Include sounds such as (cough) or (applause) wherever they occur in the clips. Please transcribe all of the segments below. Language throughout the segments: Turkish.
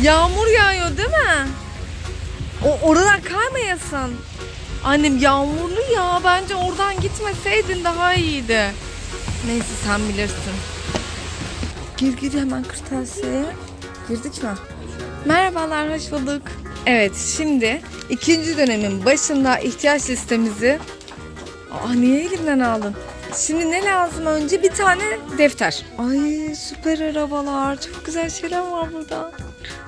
Yağmur yağıyor değil mi? O oradan kaymayasın. Annem yağmurlu ya. Bence oradan gitmeseydin daha iyiydi. Neyse sen bilirsin. Gir gir hemen kırtasiyeye. Girdik mi? Merhabalar, hoş bulduk. Evet, şimdi ikinci dönemin başında ihtiyaç listemizi... Aa, niye elimden aldın? Şimdi ne lazım önce? Bir tane defter. Ay süper arabalar. Çok güzel şeyler var burada.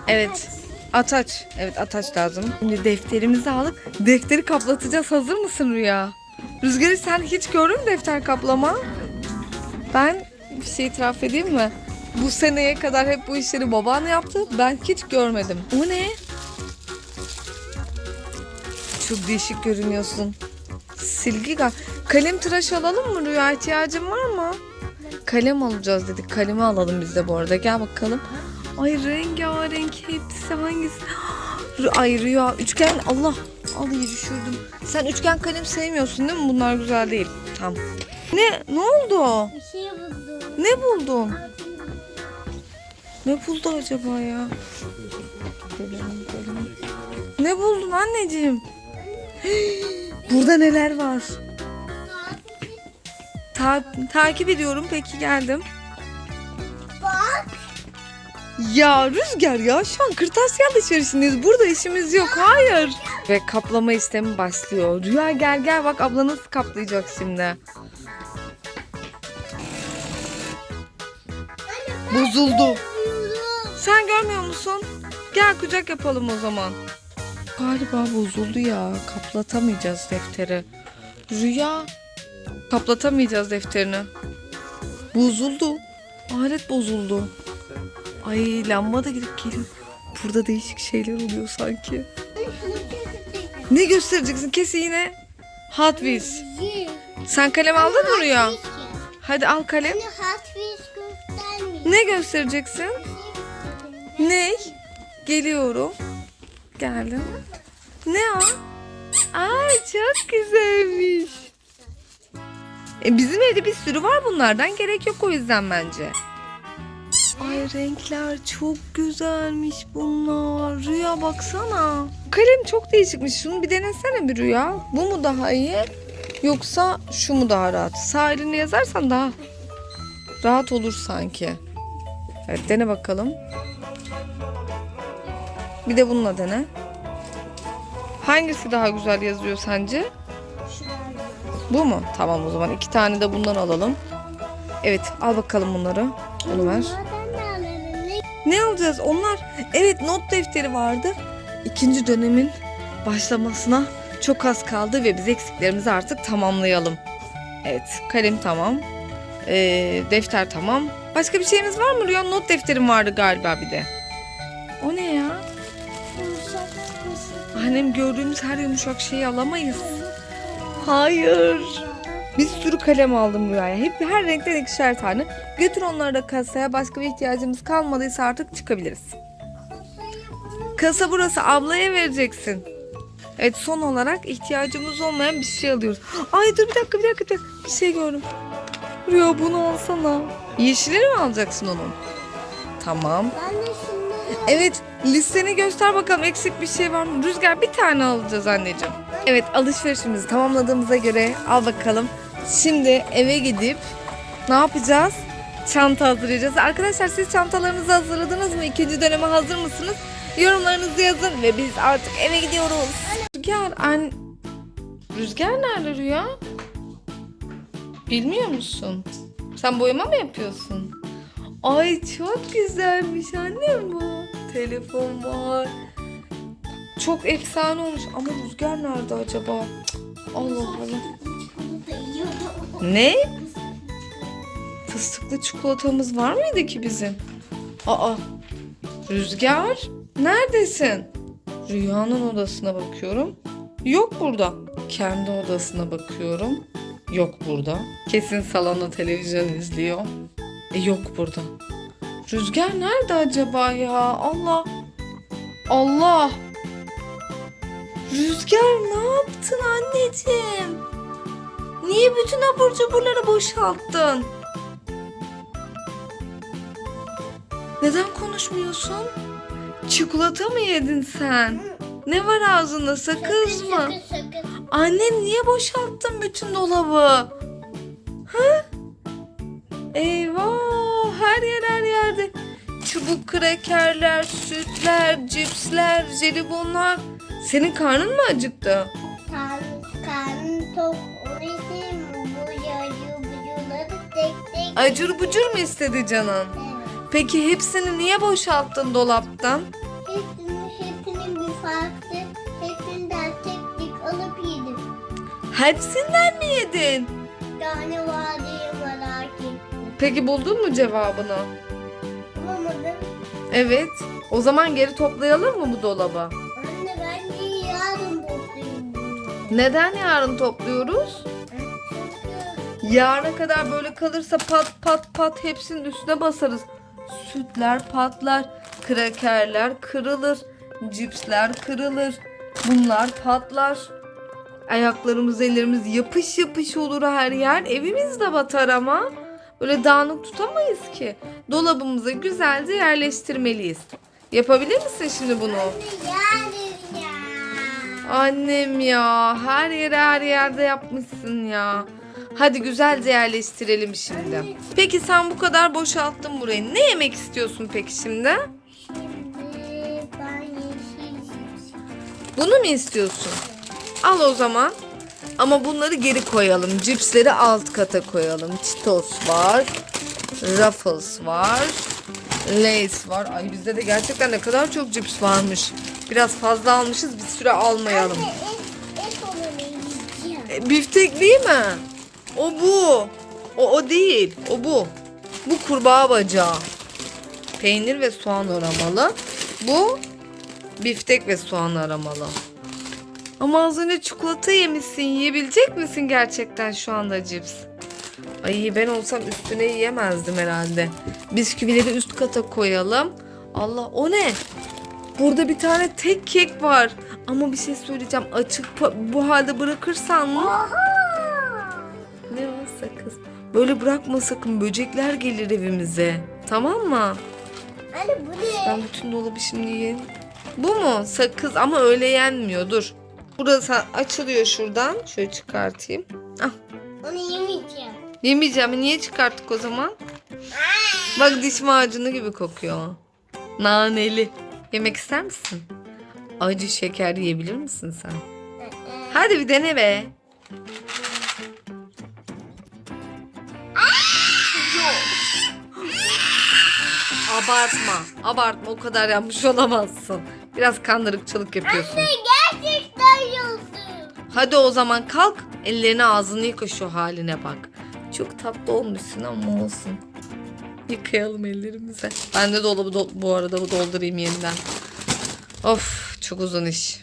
Evet. Ataç. Evet ataç lazım. Şimdi defterimizi aldık. Defteri kaplatacağız. Hazır mısın Rüya? Rüzgar'ı sen hiç gördün mü defter kaplama? Ben bir şey itiraf edeyim mi? Bu seneye kadar hep bu işleri baban yaptı. Ben hiç görmedim. Bu ne? Çok değişik görünüyorsun. Silgi gal. Kalem tıraş alalım mı Rüya? İhtiyacın var mı? Kalem alacağız dedik. Kalemi alalım biz de bu arada. Gel bakalım. Ay rengarenk hepsi hangisi? (gasps) Ay Rüya üçgen Allah. Al iyi düşürdüm. Sen üçgen kalem sevmiyorsun değil mi? Bunlar güzel değil. Tamam. Ne? Ne oldu? Bir şey buldum. Ne buldun? Ne buldu acaba ya? Ne buldun anneciğim? (gasps) Burada neler var? Ta- takip ediyorum peki geldim. Ya Rüzgar ya şu an kırtasiye alışverişindeyiz. Burada işimiz yok. Hayır. Ve kaplama işlemi başlıyor. Rüya gel gel bak abla nasıl kaplayacak şimdi. Bozuldu. Sen görmüyor musun? Gel kucak yapalım o zaman. Galiba bozuldu ya. Kaplatamayacağız defteri. Rüya. Kaplatamayacağız defterini. Bozuldu. Alet bozuldu. Ay lamba da gidip geliyor. Burada değişik şeyler oluyor sanki. Ne göstereceksin? Kesin yine Hot Wheels. Sen kalem aldın mı Rüya? Hadi al kalem. Ne göstereceksin? Ne? Geliyorum. Geldim. Ne o? Ay çok güzelmiş. E bizim evde bir sürü var bunlardan. Gerek yok o yüzden bence. Ay renkler çok güzelmiş bunlar. Rüya baksana. Kalem çok değişikmiş. Şunu bir denesene bir Rüya. Bu mu daha iyi? Yoksa şu mu daha rahat? Sağ elini yazarsan daha rahat olur sanki. Evet dene bakalım. Bir de bununla dene. Hangisi daha güzel yazıyor sence? Bu mu? Tamam o zaman iki tane de bundan alalım. Evet al bakalım bunları. Onu ver. Ne? Alacağız? Onlar evet not defteri vardı. İkinci dönemin başlamasına çok az kaldı ve biz eksiklerimizi artık tamamlayalım. Evet kalem tamam. Ee, defter tamam. Başka bir şeyimiz var mı Rüya? Not defterim vardı galiba bir de. O ne ya? Annem gördüğümüz her yumuşak şeyi alamayız. Hayır. Bir sürü kalem aldım Rüya'ya. Hep her renkten ikişer tane. Götür onları da kasaya. Başka bir ihtiyacımız kalmadıysa artık çıkabiliriz. Kasa burası. Ablaya vereceksin. Evet son olarak ihtiyacımız olmayan bir şey alıyoruz. Ay dur bir dakika bir dakika. Bir, dakika. bir şey gördüm. Rüya bunu alsana. Yeşilini mi alacaksın onun? Tamam. Ben de şimdi Evet listeni göster bakalım eksik bir şey var mı? Rüzgar bir tane alacağız anneciğim. Evet alışverişimizi tamamladığımıza göre al bakalım. Şimdi eve gidip ne yapacağız? Çanta hazırlayacağız. Arkadaşlar siz çantalarınızı hazırladınız mı? İkinci döneme hazır mısınız? Yorumlarınızı yazın ve biz artık eve gidiyoruz. Rüzgar an... Rüzgar nerede Rüya? Bilmiyor musun? Sen boyama mı yapıyorsun? Ay çok güzelmiş annem bu. Telefon var. Çok efsane olmuş ama Rüzgar nerede acaba? Cık, Allah Allah. Ne? Fıstıklı çikolatamız var mıydı ki bizim? Aa. Rüzgar neredesin? Rüyanın odasına bakıyorum. Yok burada. Kendi odasına bakıyorum. Yok burada. Kesin salonda televizyon izliyor. E yok burada. Rüzgar nerede acaba ya? Allah. Allah. Rüzgar ne yaptın anneciğim? Niye bütün abur cuburları boşalttın? Neden konuşmuyorsun? Çikolata mı yedin sen? Ne var ağzında sakız mı? Sakız. Annem niye boşalttın bütün dolabı? Ha? Eyvah her yer her yerde. Çubuk krekerler, sütler, cipsler, jelibonlar. Senin karnın mı acıktı? Karnım, karnım tok. Acur bucur mu istedi canın? Peki hepsini niye boşalttın dolaptan? Hepsinin, hepsinin bir farklı. Hepsinden tek tek alıp yedim. Hepsinden mi yedin? Yani var diye merak ettim. Peki buldun mu cevabını? Bulamadım. Evet. O zaman geri toplayalım mı bu dolabı? Anne bence yarın toplayayım. Neden yarın topluyoruz? Yarına kadar böyle kalırsa pat pat pat hepsinin üstüne basarız. Sütler patlar, krakerler kırılır, cipsler kırılır, bunlar patlar. Ayaklarımız, ellerimiz yapış yapış olur her yer. Evimiz de batar ama. Böyle dağınık tutamayız ki. Dolabımıza güzelce yerleştirmeliyiz. Yapabilir misin şimdi bunu? anne yarın ya. Annem ya her yere her yerde yapmışsın ya. Hadi güzelce yerleştirelim şimdi. Peki sen bu kadar boşalttın burayı. Ne yemek istiyorsun peki şimdi? Şimdi ben yeşil cips. Bunu mu istiyorsun? Al o zaman. Ama bunları geri koyalım. Cipsleri alt kata koyalım. Cheetos var. Ruffles var. Lay's var. Ay bizde de gerçekten ne kadar çok cips varmış. Biraz fazla almışız. Bir süre almayalım. Anne et, et olanı yiyeceğim. E, Biftek değil mi? O bu. O o değil. O bu. Bu kurbağa bacağı. Peynir ve soğan aramalı. Bu biftek ve soğan aramalı. Ama az önce çikolata yemişsin. Yiyebilecek misin gerçekten şu anda cips? Ay ben olsam üstüne yiyemezdim herhalde. Bisküvileri üst kata koyalım. Allah o ne? Burada bir tane tek kek var. Ama bir şey söyleyeceğim. Açık bu halde bırakırsan mı? Oha! Sakız? Böyle bırakma sakın. Böcekler gelir evimize. Tamam mı? Anne bu ne? Ben bütün dolabı şimdi yiyeyim. Bu mu? Sakız ama öyle yenmiyor. Dur. Burası açılıyor şuradan. Şöyle çıkartayım. Ah. Onu yemeyeceğim. Yemeyeceğim. Niye çıkarttık o zaman? Bak diş macunu gibi kokuyor. Naneli. Yemek ister misin? Acı şeker yiyebilir misin sen? Hadi bir dene be. Abartma. Abartma. O kadar yapmış olamazsın. Biraz kandırıkçılık yapıyorsun. Anne gerçekten yoldum. Hadi o zaman kalk. Ellerini ağzını yıka şu haline bak. Çok tatlı olmuşsun ama olsun. Yıkayalım ellerimize. Ben de dolabı do- bu arada doldurayım yeniden. Of çok uzun iş.